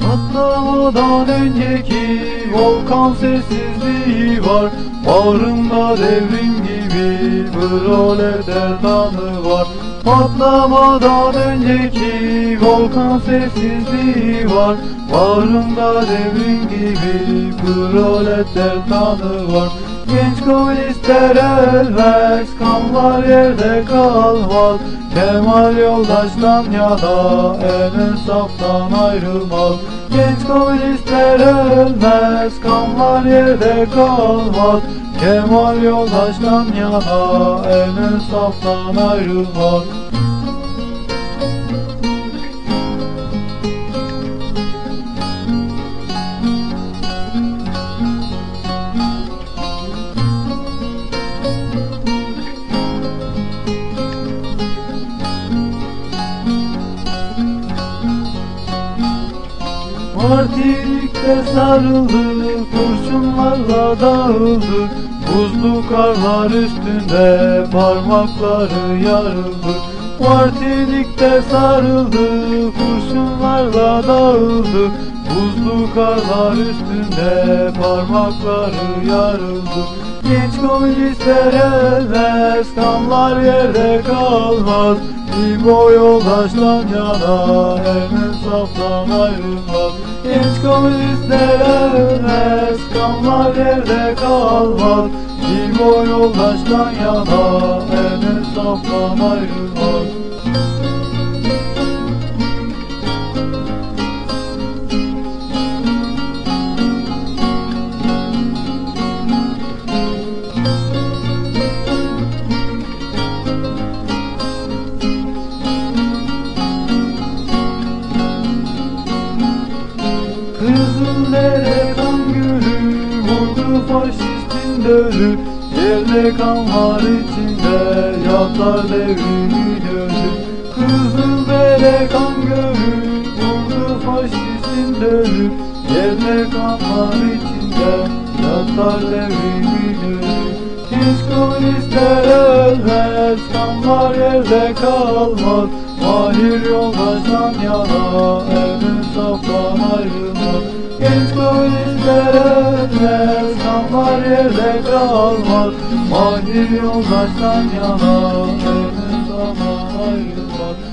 Patlamadan önceki volkan sessizliği var. Bağrımda devrim gibi proleter tanı var Patlamadan önceki volkan sessizliği var. Bağrımda devrim gibi proleter tanı var. Genç komünistler ölmez, kanlar yerde kalmaz. Kemal yoldaştan yana en saftan ayrılmaz. Genç komünistler ölmez, kanlar yerde kalmaz Kemal yoldaştan yana en saftan ayrılmaz Martinik'te sarıldı, kurşunlarla dağıldı. Buzlu karlar üstünde parmakları yarıldı. Martinik'te sarıldı, kurşunlarla dağıldı Buzlu karlar üstünde parmakları yarıldı. Genç komünistler ölmez, kanlar yerde kalmaz. İbo yoldaştan yana, en saftan ayrılmaz. Genç komünistler ölmez, kanlar yerde kalmaz. İbo yoldaştan yana, en saftan ayrılmaz Kızıldere kan gölü Vurdu faşistin dölü. Yerde kan var içinde Yatar devrimin ölü Kızıldere kan gölü Vurdu faşistin dölü. Yerde kan var içinde Yatar devrimin ölü Hiç komünistler ölmez Kanlar yerde kalmaz. Mahir yoldaştan yana En saftan ayrılmaz Genç ölmez Kanlar yerde kalmaz Mahir yoldaştan yana En saftan ayrılmaz